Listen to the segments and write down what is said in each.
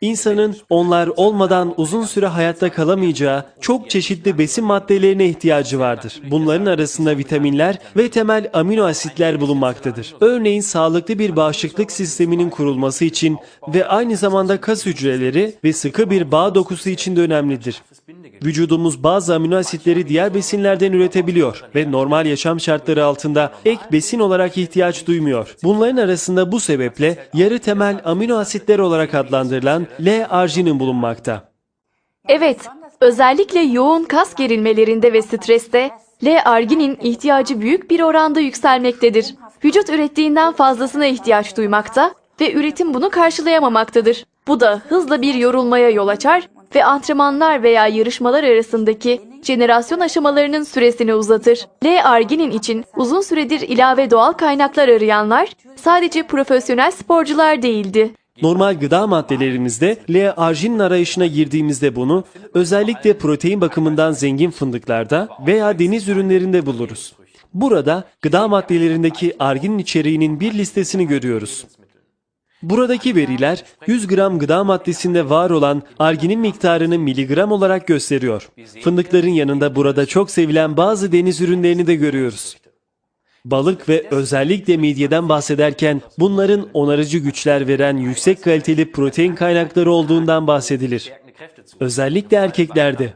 İnsanın onlar olmadan uzun süre hayatta kalamayacağı çok çeşitli besin maddelerine ihtiyacı vardır. Bunların arasında vitaminler ve temel amino asitler bulunmaktadır. Örneğin sağlıklı bir bağışıklık sisteminin kurulması için ve aynı zamanda kas hücreleri ve sıkı bir bağ dokusu için de önemlidir. Vücudumuz bazı amino asitleri diğer besinlerden üretebiliyor ve normal yaşam şartları altında ek besin olarak ihtiyaç duymuyor. Bunların arasında bu sebeple yarı temel amino asitler olarak adlandırılan L-arginin bulunmakta. Evet, özellikle yoğun kas gerilmelerinde ve streste L-arginin ihtiyacı büyük bir oranda yükselmektedir. Vücut ürettiğinden fazlasına ihtiyaç duymakta ve üretim bunu karşılayamamaktadır. Bu da hızla bir yorulmaya yol açar ve antrenmanlar veya yarışmalar arasındaki jenerasyon aşamalarının süresini uzatır. L-arginin için uzun süredir ilave doğal kaynaklar arayanlar sadece profesyonel sporcular değildi. Normal gıda maddelerimizde L-arginin arayışına girdiğimizde bunu özellikle protein bakımından zengin fındıklarda veya deniz ürünlerinde buluruz. Burada gıda maddelerindeki arginin içeriğinin bir listesini görüyoruz. Buradaki veriler 100 gram gıda maddesinde var olan arginin miktarını miligram olarak gösteriyor. Fındıkların yanında burada çok sevilen bazı deniz ürünlerini de görüyoruz. Balık ve özellikle midyeden bahsederken bunların onarıcı güçler veren yüksek kaliteli protein kaynakları olduğundan bahsedilir. Özellikle erkeklerde.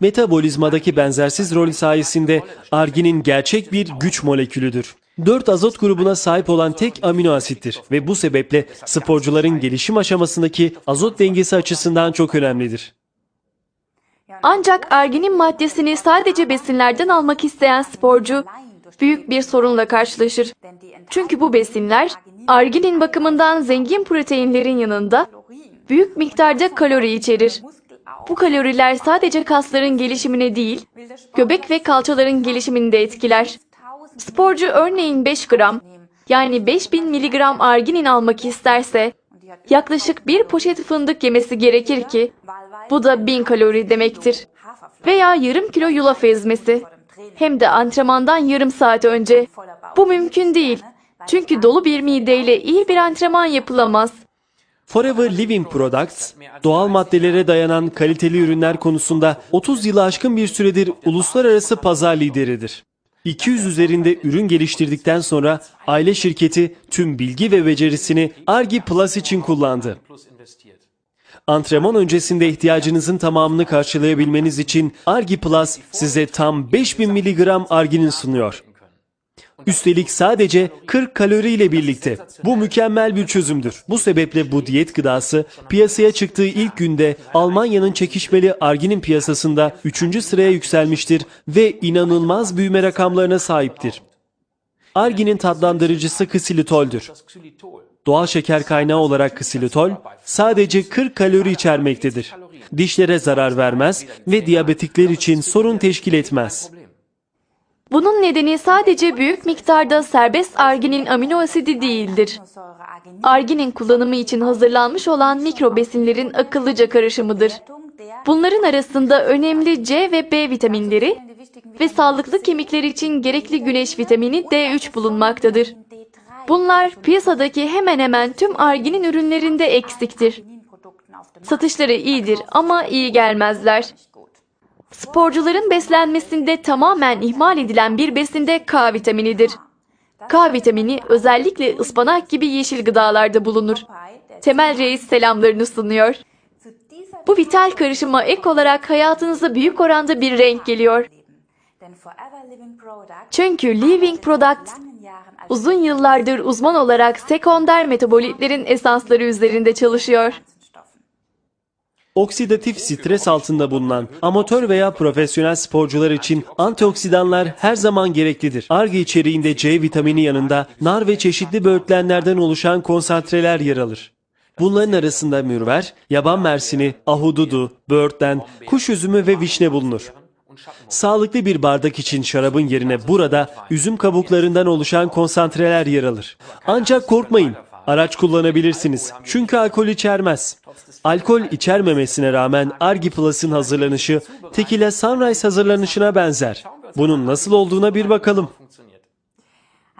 Metabolizmadaki benzersiz rolü sayesinde arginin gerçek bir güç molekülüdür. 4 azot grubuna sahip olan tek amino asittir ve bu sebeple sporcuların gelişim aşamasındaki azot dengesi açısından çok önemlidir. Ancak arginin maddesini sadece besinlerden almak isteyen sporcu büyük bir sorunla karşılaşır. Çünkü bu besinler arginin bakımından zengin proteinlerin yanında büyük miktarda kalori içerir. Bu kaloriler sadece kasların gelişimine değil, göbek ve kalçaların gelişimini de etkiler. Sporcu örneğin 5 gram yani 5000 miligram arginin almak isterse yaklaşık bir poşet fındık yemesi gerekir ki bu da 1000 kalori demektir. Veya yarım kilo yulaf ezmesi. Hem de antrenmandan yarım saat önce. Bu mümkün değil. Çünkü dolu bir mideyle iyi bir antrenman yapılamaz. Forever Living Products, doğal maddelere dayanan kaliteli ürünler konusunda 30 yılı aşkın bir süredir uluslararası pazar lideridir. 200 üzerinde ürün geliştirdikten sonra aile şirketi tüm bilgi ve becerisini Argi Plus için kullandı. Antrenman öncesinde ihtiyacınızın tamamını karşılayabilmeniz için Argi Plus size tam 5000 mg arginin sunuyor. Üstelik sadece 40 kalori ile birlikte. Bu mükemmel bir çözümdür. Bu sebeple bu diyet gıdası piyasaya çıktığı ilk günde Almanya'nın çekişmeli arginin piyasasında 3. sıraya yükselmiştir ve inanılmaz büyüme rakamlarına sahiptir. Arginin tatlandırıcısı ksilitoldür. Doğal şeker kaynağı olarak ksilitol sadece 40 kalori içermektedir. Dişlere zarar vermez ve diyabetikler için sorun teşkil etmez. Bunun nedeni sadece büyük miktarda serbest arginin amino asidi değildir. Arginin kullanımı için hazırlanmış olan mikro besinlerin akıllıca karışımıdır. Bunların arasında önemli C ve B vitaminleri ve sağlıklı kemikler için gerekli güneş vitamini D3 bulunmaktadır. Bunlar piyasadaki hemen hemen tüm arginin ürünlerinde eksiktir. Satışları iyidir ama iyi gelmezler. Sporcuların beslenmesinde tamamen ihmal edilen bir besinde K vitaminidir. K vitamini özellikle ıspanak gibi yeşil gıdalarda bulunur. Temel Reis selamlarını sunuyor. Bu vital karışıma ek olarak hayatınıza büyük oranda bir renk geliyor. Çünkü Living Product uzun yıllardır uzman olarak sekonder metabolitlerin esansları üzerinde çalışıyor. Oksidatif stres altında bulunan amatör veya profesyonel sporcular için antioksidanlar her zaman gereklidir. Arge içeriğinde C vitamini yanında nar ve çeşitli böğürtlenlerden oluşan konsantreler yer alır. Bunların arasında mürver, yaban mersini, ahududu, böğürtlen, kuş üzümü ve vişne bulunur. Sağlıklı bir bardak için şarabın yerine burada üzüm kabuklarından oluşan konsantreler yer alır. Ancak korkmayın, araç kullanabilirsiniz çünkü alkol içermez. Alkol içermemesine rağmen Argi Plus'ın hazırlanışı Tequila Sunrise hazırlanışına benzer. Bunun nasıl olduğuna bir bakalım.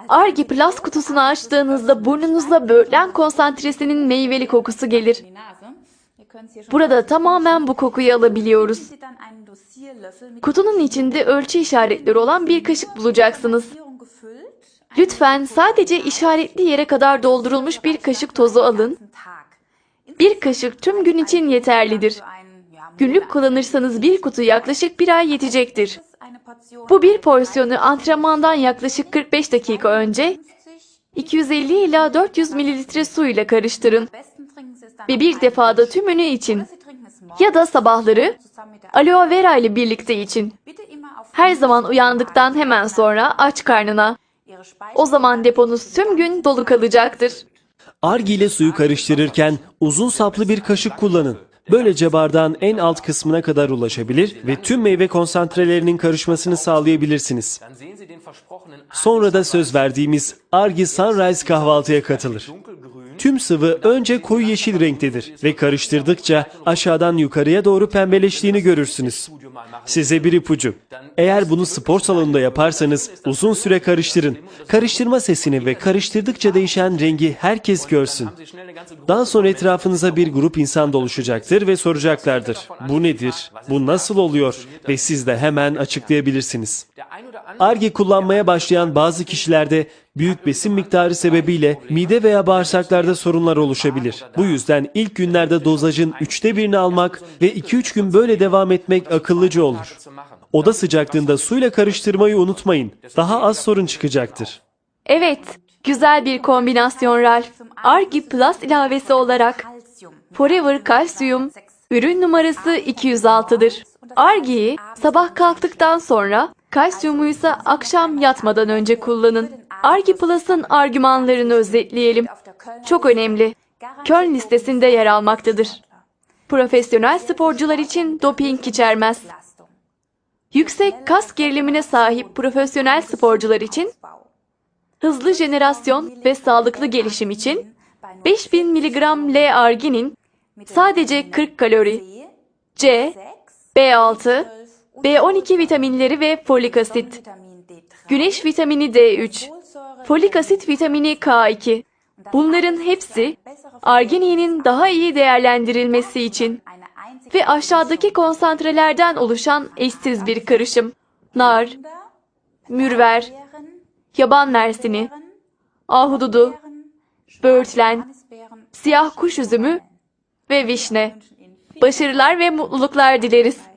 Argi Plus kutusunu açtığınızda burnunuzda böğürtlen konsantresinin meyveli kokusu gelir. Burada tamamen bu kokuyu alabiliyoruz. Kutunun içinde ölçü işaretleri olan bir kaşık bulacaksınız. Lütfen sadece işaretli yere kadar doldurulmuş bir kaşık tozu alın. Bir kaşık tüm gün için yeterlidir. Günlük kullanırsanız bir kutu yaklaşık bir ay yetecektir. Bu bir porsiyonu antrenmandan yaklaşık 45 dakika önce 250 ila 400 mililitre su ile karıştırın ve bir defada tümünü için ya da sabahları aloe vera ile birlikte için. Her zaman uyandıktan hemen sonra aç karnına. O zaman deponuz tüm gün dolu kalacaktır. Argi ile suyu karıştırırken uzun saplı bir kaşık kullanın. Böylece bardağın en alt kısmına kadar ulaşabilir ve tüm meyve konsantrelerinin karışmasını sağlayabilirsiniz. Sonra da söz verdiğimiz Argi Sunrise kahvaltıya katılır. Tüm sıvı önce koyu yeşil renktedir ve karıştırdıkça aşağıdan yukarıya doğru pembeleştiğini görürsünüz. Size bir ipucu. Eğer bunu spor salonunda yaparsanız uzun süre karıştırın. Karıştırma sesini ve karıştırdıkça değişen rengi herkes görsün. Daha sonra etrafınıza bir grup insan doluşacaktır ve soracaklardır. Bu nedir? Bu nasıl oluyor? Ve siz de hemen açıklayabilirsiniz. Arge kullanmaya başlayan bazı kişilerde büyük besin miktarı sebebiyle mide veya bağırsaklarda sorunlar oluşabilir. Bu yüzden ilk günlerde dozajın üçte birini almak ve 2-3 gün böyle devam etmek akıllıca olur. Oda sıcaklığında suyla karıştırmayı unutmayın. Daha az sorun çıkacaktır. Evet, güzel bir kombinasyon Ralph. Argi Plus ilavesi olarak Forever Kalsiyum ürün numarası 206'dır. Argi'yi sabah kalktıktan sonra, kalsiyumu ise akşam yatmadan önce kullanın. Argi Plus'ın argümanlarını özetleyelim. Çok önemli. Köln listesinde yer almaktadır. Profesyonel sporcular için doping içermez. Yüksek kas gerilimine sahip profesyonel sporcular için hızlı jenerasyon ve sağlıklı gelişim için 5000 mg L-arginin sadece 40 kalori, C, B6, B12 vitaminleri ve folik asit, güneş vitamini D3, folik asit vitamini K2. Bunların hepsi argininin daha iyi değerlendirilmesi için ve aşağıdaki konsantrelerden oluşan eşsiz bir karışım. Nar, mürver, yaban mersini, ahududu, böğürtlen, siyah kuş üzümü ve vişne. Başarılar ve mutluluklar dileriz.